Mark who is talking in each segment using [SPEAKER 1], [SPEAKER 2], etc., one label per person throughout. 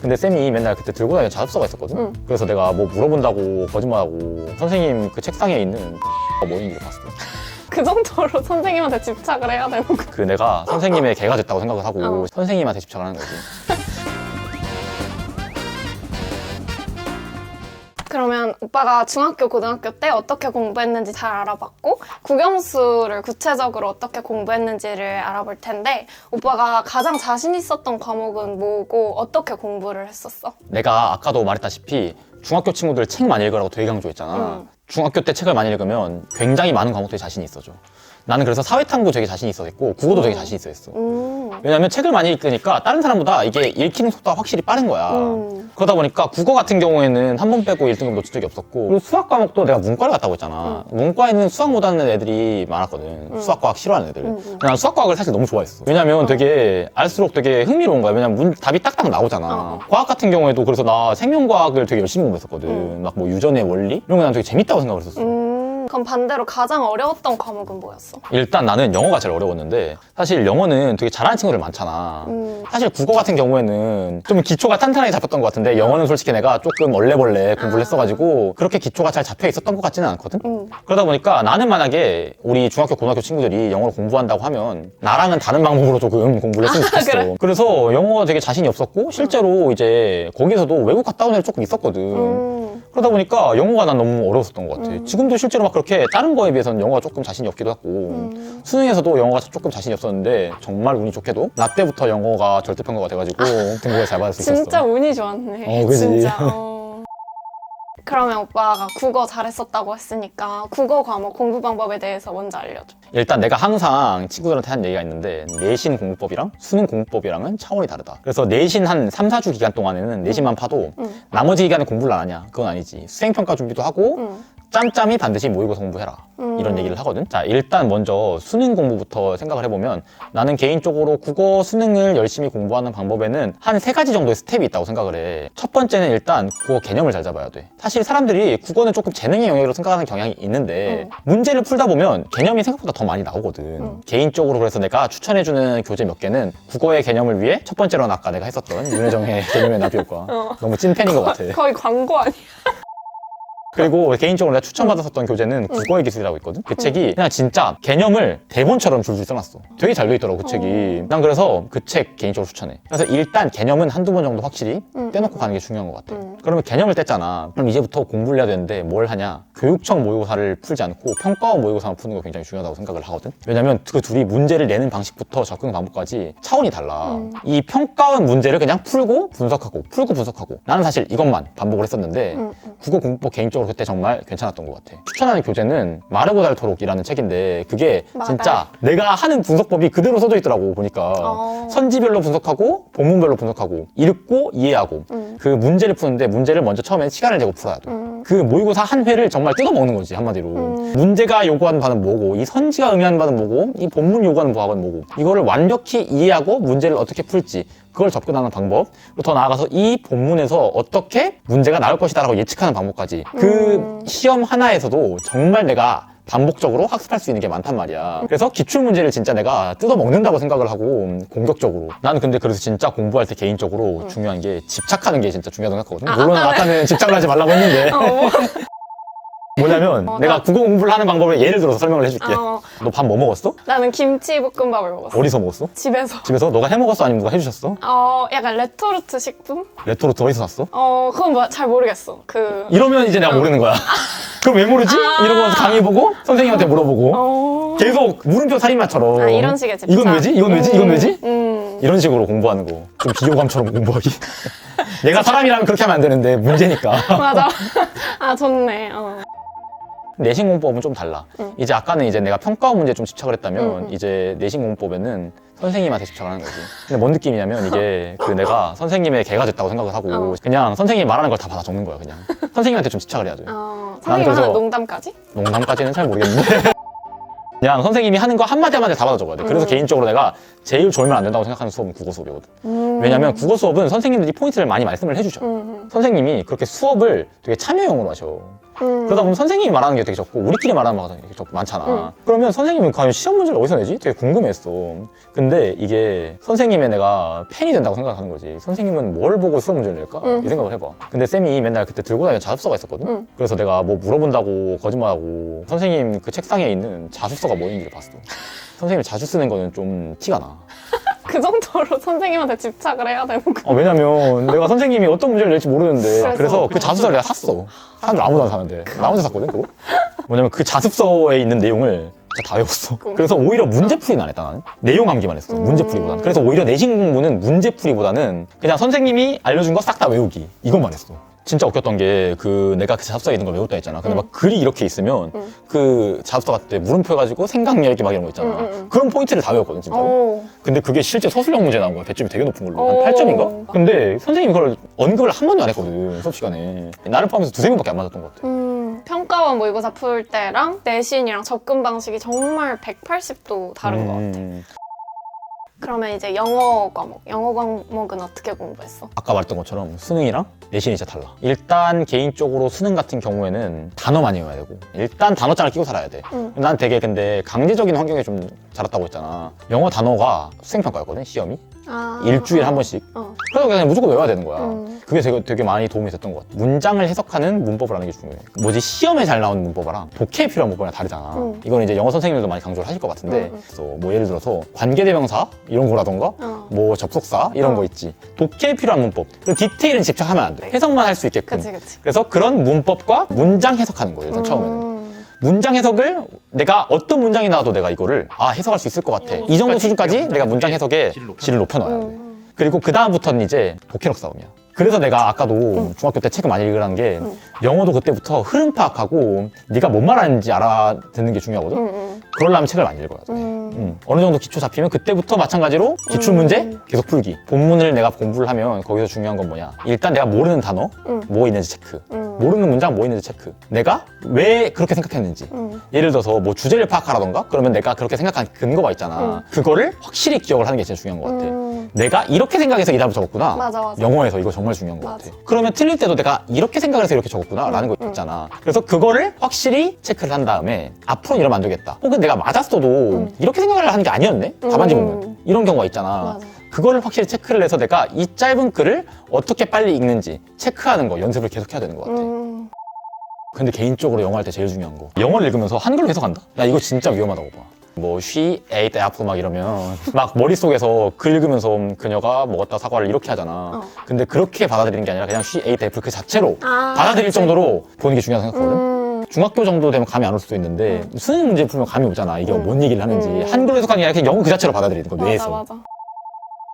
[SPEAKER 1] 근데 쌤이 맨날 그때 들고 다니는 자습서가 있었거든.
[SPEAKER 2] 응.
[SPEAKER 1] 그래서 내가 뭐 물어본다고 거짓말하고 선생님 그 책상에 있는 뭐인지를 봤어.
[SPEAKER 2] 그 정도로 선생님한테 집착을 해야 되는 거.
[SPEAKER 1] 그 내가 선생님의 개가 됐다고 생각을 하고
[SPEAKER 2] 어.
[SPEAKER 1] 선생님한테 집착을 하는 거지.
[SPEAKER 2] 그러면 오빠가 중학교, 고등학교 때 어떻게 공부했는지 잘 알아봤고 국영수를 구체적으로 어떻게 공부했는지를 알아볼 텐데 오빠가 가장 자신 있었던 과목은 뭐고 어떻게 공부를 했었어?
[SPEAKER 1] 내가 아까도 말했다시피 중학교 친구들 책 많이 읽으라고 되게 강조했잖아.
[SPEAKER 2] 응.
[SPEAKER 1] 중학교 때 책을 많이 읽으면 굉장히 많은 과목들이 자신이 있어져. 나는 그래서 사회탐구 되게 자신 있어 했고 국어도 되게 자신 있어 했어.
[SPEAKER 2] 음.
[SPEAKER 1] 왜냐면 책을 많이 읽으니까 다른 사람보다 이게 읽히는 속도가 확실히 빠른 거야.
[SPEAKER 2] 음.
[SPEAKER 1] 그러다 보니까 국어 같은 경우에는 한 번 빼고 1등급 놓친 적이 없었고 그리고 수학 과목도 내가 문과를 갔다고 했잖아. 문과에는 수학 못하는 애들이 많았거든. 수학 과학 싫어하는 애들.
[SPEAKER 2] 음, 음.
[SPEAKER 1] 난 수학 과학을 사실 너무 좋아했어. 왜냐면 되게 알수록 되게 흥미로운 거야. 왜냐면 문, 답이 딱딱 나오잖아.
[SPEAKER 2] 어.
[SPEAKER 1] 과학 같은 경우에도 그래서 나 생명과학을 되게 열심히 공부했었거든. 막뭐 유전의 원리 이런 거 난 되게 재밌다고 생각을 했었어.
[SPEAKER 2] 음. 그럼 반대로 가장 어려웠던 과목은 뭐였어?
[SPEAKER 1] 일단 나는 영어가 제일 어려웠는데 사실 영어는 되게 잘하는 친구들 많잖아.
[SPEAKER 2] 음.
[SPEAKER 1] 사실 국어 같은 경우에는 좀 기초가 탄탄하게 잡혔던 것 같은데 영어는 솔직히 내가 조금 얼레벌레 공부를
[SPEAKER 2] 아.
[SPEAKER 1] 했어가지고 그렇게 기초가 잘 잡혀 있었던 것 같지는 않거든.
[SPEAKER 2] 음.
[SPEAKER 1] 그러다 보니까 나는 만약에 우리 중학교 고등학교 친구들이 영어를 공부한다고 하면 나랑은 다른 방법으로 조금 공부를 했으면 좋겠어.
[SPEAKER 2] 그래?
[SPEAKER 1] 그래서 영어가 되게 자신이 없었고 실제로 이제 거기서도 외국 갔다 온 애들 조금 있었거든.
[SPEAKER 2] 음.
[SPEAKER 1] 그러다 보니까 영어가 난 너무 어려웠었던 것 같아. 지금도 실제로 막 그렇게 다른 거에 비해서는 영어가 조금 자신이 없기도 하고
[SPEAKER 2] 음.
[SPEAKER 1] 수능에서도 영어가 조금 자신이 없었는데 정말 운이 좋게도 나 때부터 영어가 절대평가가 돼가지고 등급을 잘 받을 수 있었어.
[SPEAKER 2] 진짜 운이 좋았네.
[SPEAKER 1] 어, 그지?
[SPEAKER 2] 진짜. 어. 그러면 오빠가 국어 잘했었다고 했으니까 국어 과목 공부 방법에 대해서 먼저 알려줘.
[SPEAKER 1] 일단 내가 항상 친구들한테 한 얘기가 있는데 내신 공부법이랑 수능 공부법이랑은 차원이 다르다. 그래서 내신 한 3, 4주 기간 동안에는 내신만 파도
[SPEAKER 2] 응.
[SPEAKER 1] 나머지 기간에 공부를 안 하냐? 그건 아니지. 수행평가 준비도 하고
[SPEAKER 2] 응.
[SPEAKER 1] 짬짬이 반드시 모의고사 공부해라.
[SPEAKER 2] 음.
[SPEAKER 1] 이런 얘기를 하거든. 자, 일단 먼저 수능 공부부터 생각을 해보면 나는 개인적으로 국어 수능을 열심히 공부하는 방법에는 한 세 가지 정도의 스텝이 있다고 생각을 해. 첫 번째는 일단 국어 개념을 잘 잡아야 돼. 사실 사람들이 국어는 조금 재능의 영역으로 생각하는 경향이 있는데
[SPEAKER 2] 음.
[SPEAKER 1] 문제를 풀다 보면 개념이 생각보다 더 많이 나오거든.
[SPEAKER 2] 음.
[SPEAKER 1] 개인적으로 그래서 내가 추천해주는 교재 몇 개는 국어의 개념을 위해 첫 번째로는 아까 내가 했었던 윤혜정의 개념의 나비 효과.
[SPEAKER 2] 어.
[SPEAKER 1] 너무 찐팬인 것 같아.
[SPEAKER 2] 거의 광고 아니야?
[SPEAKER 1] 그리고 개인적으로 내가 추천받았었던 교재는 국어의 기술이라고 있거든. 그 책이 그냥 진짜 개념을 대본처럼 줄줄 써놨어. 되게 잘 돼 있더라고 그 책이. 난 그래서 그 책 개인적으로 추천해. 그래서 일단 개념은 한두 번 정도 확실히
[SPEAKER 2] 음.
[SPEAKER 1] 떼놓고 가는 게 중요한 것 같아.
[SPEAKER 2] 음.
[SPEAKER 1] 그러면 개념을 뗐잖아. 그럼 이제부터 공부를 해야 되는데 뭘 하냐? 교육청 모의고사를 풀지 않고 평가원 모의고사만 푸는 거 굉장히 중요하다고 생각을 하거든. 왜냐면 그 둘이 문제를 내는 방식부터 접근 방법까지 차원이 달라.
[SPEAKER 2] 음.
[SPEAKER 1] 이 평가원 문제를 그냥 풀고 분석하고 풀고 분석하고 나는 사실 이것만 반복을 했었는데. 국어 공부법 개인적으로 그때 정말 괜찮았던 것 같아. 추천하는 교재는 마르고 닳도록이라는 책인데 그게
[SPEAKER 2] 맞아요.
[SPEAKER 1] 진짜 내가 하는 분석법이 그대로 써져 있더라고 보니까
[SPEAKER 2] 어.
[SPEAKER 1] 선지별로 분석하고 본문별로 분석하고 읽고 이해하고
[SPEAKER 2] 음.
[SPEAKER 1] 그 문제를 푸는데 문제를 먼저 처음에 시간을 내고 풀어야 돼.
[SPEAKER 2] 음.
[SPEAKER 1] 그 모의고사 한 회를 정말 뜯어먹는 거지 한마디로
[SPEAKER 2] 음.
[SPEAKER 1] 문제가 요구하는 바는 뭐고 이 선지가 의미하는 바는 뭐고 이 본문 요구하는 바는 뭐고 이거를 완벽히 이해하고 문제를 어떻게 풀지 그걸 접근하는 방법 그리고 더 나아가서 이 본문에서 어떻게 문제가 나올 것이다 라고 예측하는 방법까지 그
[SPEAKER 2] 음.
[SPEAKER 1] 시험 하나에서도 정말 내가 반복적으로 학습할 수 있는 게 많단 말이야. 그래서 기출 문제를 진짜 내가 뜯어 먹는다고 생각을 하고 음, 공격적으로. 나는 근데 그래서 진짜 공부할 때 개인적으로 중요한 게 집착하는 게 진짜 중요하다고 생각하거든.
[SPEAKER 2] 아,
[SPEAKER 1] 물론
[SPEAKER 2] 아까는-
[SPEAKER 1] 아까는 집착을 하지 말라고 했는데
[SPEAKER 2] 어, 뭐.
[SPEAKER 1] 뭐냐면
[SPEAKER 2] 어,
[SPEAKER 1] 내가
[SPEAKER 2] 나-
[SPEAKER 1] 국어 공부를 하는 방법을 예를 들어서 설명을 해줄게.
[SPEAKER 2] 어,
[SPEAKER 1] 너 밥 뭐 먹었어?
[SPEAKER 2] 나는 김치볶음밥을 먹었어.
[SPEAKER 1] 어디서 먹었어?
[SPEAKER 2] 집에서.
[SPEAKER 1] 집에서 너가 해 먹었어? 아니면 누가 해주셨어?
[SPEAKER 2] 어, 약간 레토르트 식품?
[SPEAKER 1] 레토르트 어디서 샀어?
[SPEAKER 2] 어, 그건 뭐, 잘 모르겠어. 그.
[SPEAKER 1] 이러면 이제 내가 모르는 거야. 그럼 왜 모르지?
[SPEAKER 2] 아.
[SPEAKER 1] 이러고 강의 보고 선생님한테 물어보고
[SPEAKER 2] 어.
[SPEAKER 1] 계속 물음표 살인마처럼
[SPEAKER 2] 아, 이런 식의 집착.
[SPEAKER 1] 이건 왜지? 이건 왜지? 이건 왜지?
[SPEAKER 2] 음.
[SPEAKER 1] 이런 식으로 공부하는 거. 좀 비호감처럼 공부하기. 내가 사람이라면 그렇게 하면 안 되는데 문제니까.
[SPEAKER 2] 맞아. 아, 좋네. 어.
[SPEAKER 1] 내신 공부법은 좀 달라.
[SPEAKER 2] 응.
[SPEAKER 1] 이제 아까는 이제 내가 평가원 문제에 좀 집착을 했다면
[SPEAKER 2] 응, 응.
[SPEAKER 1] 이제 내신 공부법에는 선생님한테 집착을 하는 거지. 근데 뭔 느낌이냐면 이게 그 내가 선생님의 개가 됐다고 생각을 하고
[SPEAKER 2] 어.
[SPEAKER 1] 그냥 선생님이 말하는 걸 다 받아 적는 거야 그냥. 선생님한테 좀 집착을 해야 돼.
[SPEAKER 2] 어, 선생님
[SPEAKER 1] 그래서-
[SPEAKER 2] 하는 농담까지?
[SPEAKER 1] 농담까지는 잘 모르겠는데. 그냥 선생님이 하는 거 한마디 한마디 다 받아 적어야 돼. 그래서
[SPEAKER 2] 음.
[SPEAKER 1] 개인적으로 내가 제일 졸면 안 된다고 생각하는 수업은 국어 수업이거든.
[SPEAKER 2] 음.
[SPEAKER 1] 왜냐면 국어 수업은 선생님들이 포인트를 많이 말씀을 해주셔.
[SPEAKER 2] 음.
[SPEAKER 1] 선생님이 그렇게 수업을 되게 참여형으로 하셔.
[SPEAKER 2] 음.
[SPEAKER 1] 그러다 보면 선생님이 말하는 게 되게 적고 우리끼리 말하는 거가 되게 많잖아.
[SPEAKER 2] 음.
[SPEAKER 1] 그러면 선생님은 과연 시험 문제를 어디서 내지? 되게 궁금했어. 근데 이게 선생님의 내가 팬이 된다고 생각하는 거지. 선생님은 뭘 보고 수업 문제를 낼까?
[SPEAKER 2] 음.
[SPEAKER 1] 이 생각을 해봐. 근데 쌤이 맨날 그때 들고 다니는 자습서가 있었거든?
[SPEAKER 2] 음.
[SPEAKER 1] 그래서 내가 뭐 물어본다고 거짓말하고 선생님 그 책상에 있는 자습서가 뭐였는지를 봤어. 선생님이 자주 쓰는 거는 좀 티가 나.
[SPEAKER 2] 그 정도로 선생님한테 집착을 해야 되는 거.
[SPEAKER 1] 어, 왜냐면 내가 선생님이 어떤 문제를 낼지 모르는데
[SPEAKER 2] 그래서?
[SPEAKER 1] 그래서 그 자습서를 내가 샀어. 사람들 아무도 안 사는데 나 혼자 샀거든 그거. 뭐냐면 그 자습서에 있는 내용을 진짜 다 외웠어. 그래서 오히려 문제풀이는 안 했다 나는. 내용 암기만 했어.
[SPEAKER 2] 음.
[SPEAKER 1] 문제풀이보다는. 그래서 오히려 내신 공부는 문제풀이보다는 그냥 선생님이 알려준 거 싹 다 외우기 이것만 했어. 진짜 웃겼던 게 그 내가 그 자습서에 있는 걸 외웠다 했잖아. 근데
[SPEAKER 2] 음.
[SPEAKER 1] 막 글이 이렇게 있으면
[SPEAKER 2] 음.
[SPEAKER 1] 그 자습서 같을 때 물음표 해가지고 생각 열기 막 이런 거 있잖아.
[SPEAKER 2] 음, 음, 음.
[SPEAKER 1] 그런 포인트를 다 외웠거든 진짜. 로
[SPEAKER 2] 오.
[SPEAKER 1] 근데 그게 실제 서술형 문제 나온 거야. 배점이 되게 높은 걸로. 한
[SPEAKER 2] 오.
[SPEAKER 1] 8점인가? 근데 선생님이 그걸 언급을 한 번도 안 했거든. 수업 시간에. 나를 포함해서 두세 명밖에 안 맞았던 것 같아.
[SPEAKER 2] 음, 평가원 모의고사 풀 때랑 내신이랑 접근 방식이 정말 180도 다른 것 같아.
[SPEAKER 1] 음,
[SPEAKER 2] 그러면 이제 영어 과목, 영어 과목은 어떻게 공부했어?
[SPEAKER 1] 아까 말했던 것처럼 수능이랑 내신이 진짜 달라. 일단 개인적으로 수능 같은 경우에는 단어 많이 외워야 되고 일단 단어장을 끼고 살아야 돼.
[SPEAKER 2] 음.
[SPEAKER 1] 난 되게 근데 강제적인 환경에 좀 자랐다고 했잖아. 영어 단어가 수행평가였거든, 시험이.
[SPEAKER 2] 아,
[SPEAKER 1] 일주일에 한 번씩.
[SPEAKER 2] 어.
[SPEAKER 1] 그래서 그냥 무조건 외워야 되는 거야.
[SPEAKER 2] 음.
[SPEAKER 1] 그게 되게, 되게 많이 도움이 됐던 것 같아. 문장을 해석하는 문법을 하는 게 중요해. 뭐지, 시험에 잘 나오는 문법이랑 독해에 필요한 문법이랑 다르잖아.
[SPEAKER 2] 음.
[SPEAKER 1] 이거는 이제 영어 선생님들도 많이 강조를 하실 것 같은데,
[SPEAKER 2] 음, 음.
[SPEAKER 1] 그래서 뭐 예를 들어서 관계대명사 이런 거라던가,
[SPEAKER 2] 어.
[SPEAKER 1] 뭐 접속사 이런
[SPEAKER 2] 어.
[SPEAKER 1] 거 있지. 독해에 필요한 문법. 그리고 디테일은 집착하면 안 돼. 해석만 할 수 있게끔.
[SPEAKER 2] 그치, 그치.
[SPEAKER 1] 그래서 그런 문법과 문장 해석하는 거예요, 일단 처음에는.
[SPEAKER 2] 음.
[SPEAKER 1] 문장 해석을 내가 어떤 문장이 나와도 내가 이거를 아 해석할 수 있을 것 같아. 이 정도 수준까지 내가 문장 해석의
[SPEAKER 3] 질을 높여-
[SPEAKER 1] 질을 높여놔야 돼.
[SPEAKER 2] 음.
[SPEAKER 1] 그리고 그 다음부터는 이제 독해력 싸움이야. 그래서 내가 아까도 중학교 때 책을 많이 읽으라는 게
[SPEAKER 2] 음.
[SPEAKER 1] 영어도 그때부터 흐름 파악하고 네가 뭔 말하는지 알아듣는 게 중요하거든.
[SPEAKER 2] 음, 음.
[SPEAKER 1] 그러려면 책을 많이 읽어야 돼.
[SPEAKER 2] 음.
[SPEAKER 1] 음, 어느 정도 기초 잡히면 그때부터 마찬가지로 기출 문제
[SPEAKER 2] 음.
[SPEAKER 1] 계속 풀기. 본문을 내가 공부를 하면 거기서 중요한 건 뭐냐? 일단 내가 모르는 단어
[SPEAKER 2] 음.
[SPEAKER 1] 뭐 있는지 체크.
[SPEAKER 2] 음.
[SPEAKER 1] 모르는 문장 뭐 있는지 체크. 내가 왜 그렇게 생각했는지.
[SPEAKER 2] 음.
[SPEAKER 1] 예를 들어서 뭐 주제를 파악하라던가 그러면 내가 그렇게 생각한 근거가 있잖아.
[SPEAKER 2] 음.
[SPEAKER 1] 그거를 확실히 기억을 하는 게 진짜 중요한 것 같아.
[SPEAKER 2] 음.
[SPEAKER 1] 내가 이렇게 생각해서 이 답을 적었구나.
[SPEAKER 2] 맞아, 맞아.
[SPEAKER 1] 영어에서 이거 정말 중요한 것
[SPEAKER 2] 맞아.
[SPEAKER 1] 같아. 그러면 틀릴 때도 내가 이렇게 생각을 해서 이렇게 적었구나 라는 거
[SPEAKER 2] 음.
[SPEAKER 1] 있잖아. 그래서 그거를 확실히 체크를 한 다음에 앞으로는 이러면 안 되겠다. 혹은 내가 맞았어도 이렇게 생각을 하는 게 아니었네? 답안지
[SPEAKER 2] 음.
[SPEAKER 1] 보면. 이런 경우가 있잖아.
[SPEAKER 2] 맞아.
[SPEAKER 1] 그거를 확실히 체크를 해서 내가 이 짧은 글을 어떻게 빨리 읽는지 체크하는 거 연습을 계속 해야 되는 것 같아.
[SPEAKER 2] 음.
[SPEAKER 1] 근데 개인적으로 영어 할 때 제일 중요한 거 영어를 읽으면서 한글로 해석한다? 나 이거 진짜 위험하다고 봐. 뭐 she ate apple 막 이러면 막 머릿속에서 글 읽으면서 그녀가 먹었다 사과를 이렇게 하잖아.
[SPEAKER 2] 어.
[SPEAKER 1] 근데 그렇게 받아들이는 게 아니라 그냥 she ate apple 그 자체로
[SPEAKER 2] 아,
[SPEAKER 1] 받아들일
[SPEAKER 2] 그치.
[SPEAKER 1] 정도로 보는 게 중요하다고 생각하거든.
[SPEAKER 2] 음.
[SPEAKER 1] 중학교 정도 되면 감이 안 올 수도 있는데 수능 문제 풀면 감이 오잖아. 이게
[SPEAKER 2] 음.
[SPEAKER 1] 뭔 얘기를 하는지.
[SPEAKER 2] 음.
[SPEAKER 1] 한글로 해석하는 게 아니라 그냥 영어 그 자체로 받아들이는 거
[SPEAKER 2] 맞아,
[SPEAKER 1] 뇌에서.
[SPEAKER 2] 맞아.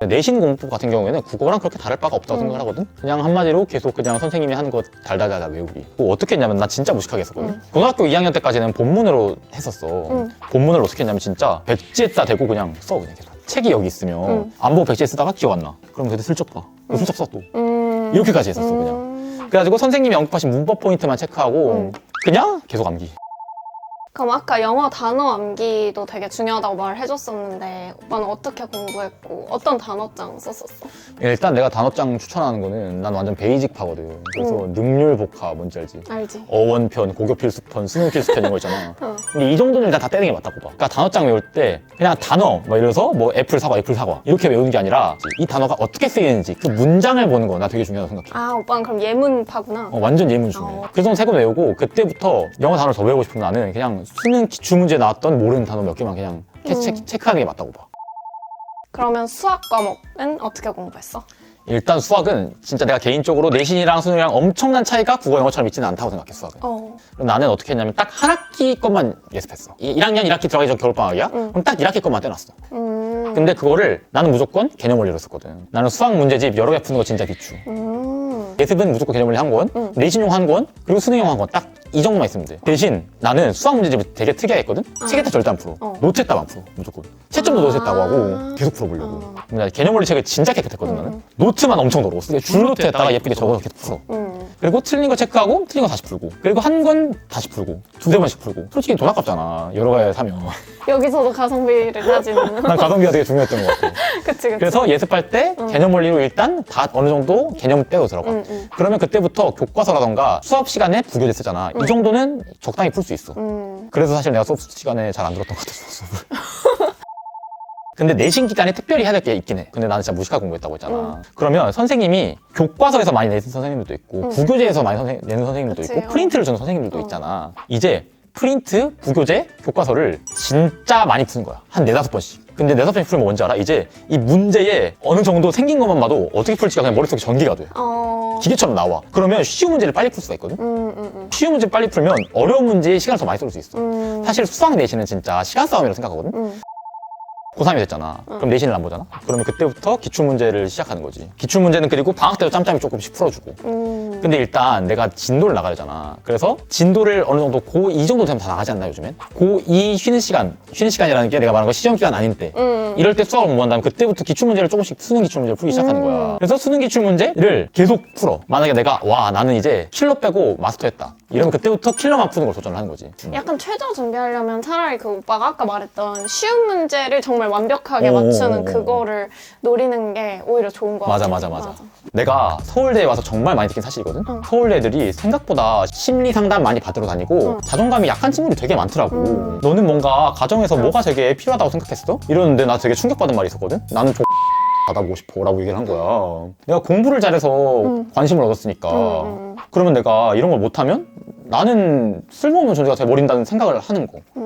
[SPEAKER 1] 내신 공부 같은 경우에는 국어랑 그렇게 다를 바가 없다고
[SPEAKER 2] 음.
[SPEAKER 1] 생각을 하거든? 그냥 한마디로 계속 그냥 선생님이 하는 거 달달달달 외우기. 뭐 어떻게 했냐면 나 진짜 무식하게 했었거든?
[SPEAKER 2] 음.
[SPEAKER 1] 고등학교 2학년 때까지는 본문으로 했었어.
[SPEAKER 2] 음.
[SPEAKER 1] 본문을 어떻게 했냐면 진짜 백지에다 대고 그냥 써, 그냥 계속. 책이 여기 있으면
[SPEAKER 2] 음.
[SPEAKER 1] 안 보고 백지에 쓰다가 기억 안 나. 그럼 그때 슬쩍 봐. 그럼 슬쩍 써 또.
[SPEAKER 2] 음.
[SPEAKER 1] 이렇게까지 했었어, 그냥.
[SPEAKER 2] 음.
[SPEAKER 1] 그래가지고 선생님이 언급하신 문법 포인트만 체크하고
[SPEAKER 2] 음.
[SPEAKER 1] 그냥 계속 암기.
[SPEAKER 2] 그럼 아까 영어 단어 암기도 되게 중요하다고 말해줬었는데 오빠는 어떻게 공부했고 어떤 단어장 썼었어?
[SPEAKER 1] 일단 내가 단어장 추천하는 거는 난 완전 베이직파거든. 그래서
[SPEAKER 2] 음.
[SPEAKER 1] 능률 복화 뭔지 알지?
[SPEAKER 2] 알지?
[SPEAKER 1] 어원편, 고교필수편, 수능필수편 이런 거 있잖아.
[SPEAKER 2] 어.
[SPEAKER 1] 근데 이 정도는 일단 다 떼는 게 맞다고 봐. 그러니까 단어장 외울 때 그냥 단어, 뭐 예를 들어서 뭐 애플 사과, 애플 사과 이렇게 외우는 게 아니라 이 단어가 어떻게 쓰이는지 그 문장을 보는 거 나 되게 중요하다고 생각해.
[SPEAKER 2] 아 오빠는 그럼 예문파구나.
[SPEAKER 1] 어, 완전 예문 중요해.
[SPEAKER 2] 어.
[SPEAKER 1] 그래서 세권 외우고 그때부터 영어 단어를 더 외우고 싶으면 나는 그냥 수능 기출문제에 나왔던 모르는 단어 몇 개만 그냥 캐-
[SPEAKER 2] 음.
[SPEAKER 1] 체- 체크하는 게 맞다고 봐.
[SPEAKER 2] 그러면 수학 과목은 어떻게 공부했어?
[SPEAKER 1] 일단 수학은 진짜 내가 개인적으로 내신이랑 수능이랑 엄청난 차이가 국어 영어처럼 있지는 않다고 생각해 수학은.
[SPEAKER 2] 어.
[SPEAKER 1] 그럼 나는 어떻게 했냐면 딱 한 학기 것만 예습했어. 1학년 1학기 들어가기 전 겨울방학이야?
[SPEAKER 2] 응.
[SPEAKER 1] 그럼 딱 1학기 것만 떼놨어.
[SPEAKER 2] 음.
[SPEAKER 1] 근데 그거를 나는 무조건 개념 원리로 썼거든. 나는 수학 문제집 여러 개 푸는 거 진짜 비추.
[SPEAKER 2] 음.
[SPEAKER 1] 예습은 무조건 개념 원리 한 권,
[SPEAKER 2] 응.
[SPEAKER 1] 내신용 한 권, 그리고 수능용 한 권. 딱 이 정도만 있으면 돼. 대신 나는 수학 문제집을 되게 특이하게 했거든? 책에다 절대 안 풀어.
[SPEAKER 2] 어.
[SPEAKER 1] 노트에다만 풀어. 무조건. 채점도
[SPEAKER 2] 아.
[SPEAKER 1] 노트에다고 하고 계속 풀어보려고.
[SPEAKER 2] 어.
[SPEAKER 1] 근데 나 개념 원리 책을 진짜 깨끗했거든,
[SPEAKER 2] 응.
[SPEAKER 1] 나는. 노트만 엄청 더러웠어. 줄 노트에다가 예쁘게 적어서 계속 풀어.
[SPEAKER 2] 음.
[SPEAKER 1] 그리고 틀린 거 체크하고 틀린 거 다시 풀고 그리고 한건 다시 풀고 두세 번씩 풀고. 솔직히 돈 아깝잖아 여러 개 사면.
[SPEAKER 2] 여기서도 가성비를 따지는.
[SPEAKER 1] 난 가성비가 되게 중요했던 것 같아.
[SPEAKER 2] 그치, 그치.
[SPEAKER 1] 그래서 예습할 때 개념 원리로 일단 다 어느 정도 개념 빼고 들어가.
[SPEAKER 2] 응, 응.
[SPEAKER 1] 그러면 그때부터 교과서라던가 수업 시간에 부교재 쓰잖아. 이 정도는 적당히 풀 수 있어.
[SPEAKER 2] 음.
[SPEAKER 1] 그래서 사실 내가 수업 시간에 잘 안 들었던 것 같아 수업을 근데 내신 기간에 특별히 해야 될 게 있긴 해 근데 나는 진짜 무식하게 공부했다고 했잖아 그러면 선생님이 교과서에서 많이 내는 선생님들도 있고 부교재에서 많이 선생- 내는 선생님들도
[SPEAKER 2] 그치,
[SPEAKER 1] 있고
[SPEAKER 2] 어.
[SPEAKER 1] 프린트를 주는 선생님들도
[SPEAKER 2] 어.
[SPEAKER 1] 있잖아 이제 프린트, 부교재, 교과서를 진짜 많이 푸는 거야 한 네다섯 번씩 근데 네다섯 번씩 풀면 뭔지 알아? 이제 이 문제에 어느 정도 생긴 것만 봐도 어떻게 풀지가 그냥 머릿속에 전개가 돼
[SPEAKER 2] 어.
[SPEAKER 1] 기계처럼 나와 그러면 쉬운 문제를 빨리 풀 수가 있거든
[SPEAKER 2] 음, 음, 음.
[SPEAKER 1] 쉬운 문제 빨리 풀면 어려운 문제에 시간을 더 많이 쏠 수 있어
[SPEAKER 2] 음.
[SPEAKER 1] 사실 수학 내신은 진짜 시간 싸움이라고 생각하거든
[SPEAKER 2] 음.
[SPEAKER 1] 고3이 됐잖아. 그럼 내신을 안 보잖아? 그러면 그때부터 기출문제를 시작하는 거지. 기출문제는 그리고 방학 때도 짬짬이 조금씩 풀어주고.
[SPEAKER 2] 음.
[SPEAKER 1] 근데 일단 내가 진도를 나가야 되잖아. 그래서 진도를 어느 정도 고2 정도 되면 다 나가지 않나 요즘엔? 고2 쉬는 시간, 쉬는 시간이라는 게 내가 말한 거 시험 기간 아닌 때.
[SPEAKER 2] 음.
[SPEAKER 1] 이럴 때 수학을 공부한다면 그때부터 기출문제를 조금씩 수능 기출문제를 풀기 시작하는
[SPEAKER 2] 음.
[SPEAKER 1] 거야. 그래서 수능 기출문제를 계속 풀어. 만약에 내가 와 나는 이제 킬러 빼고 마스터했다. 이러면 그때부터 킬러 만 푸는 걸 도전을 하는 거지. 음.
[SPEAKER 2] 약간 최저 준비하려면 차라리 그 오빠가 아까 말했던 쉬운 문제를 정말 완벽하게
[SPEAKER 1] 오.
[SPEAKER 2] 맞추는 그거를 노리는 게 오히려 좋은 거
[SPEAKER 1] 맞아
[SPEAKER 2] 같아.
[SPEAKER 1] 맞아 맞아 내가 서울대에 와서 정말 많이 느낀 사실이거든
[SPEAKER 2] 응.
[SPEAKER 1] 서울대 애들이 생각보다 심리 상담 많이 받으러 다니고
[SPEAKER 2] 응.
[SPEAKER 1] 자존감이 약한 친구들이 되게 많더라고
[SPEAKER 2] 음.
[SPEAKER 1] 너는 뭔가 가정에서 뭐가 되게 필요하다고 생각했어? 이러는데 나 되게 충격받은 말이 있었거든 나는 좀 받아보고 싶어 라고 얘기를 한 거야 내가 공부를 잘해서
[SPEAKER 2] 응.
[SPEAKER 1] 관심을 얻었으니까
[SPEAKER 2] 응, 응,
[SPEAKER 1] 그러면 내가 이런 걸 못하면 나는 쓸모없는 존재가 돼버린다는 생각을 하는 거
[SPEAKER 2] 음.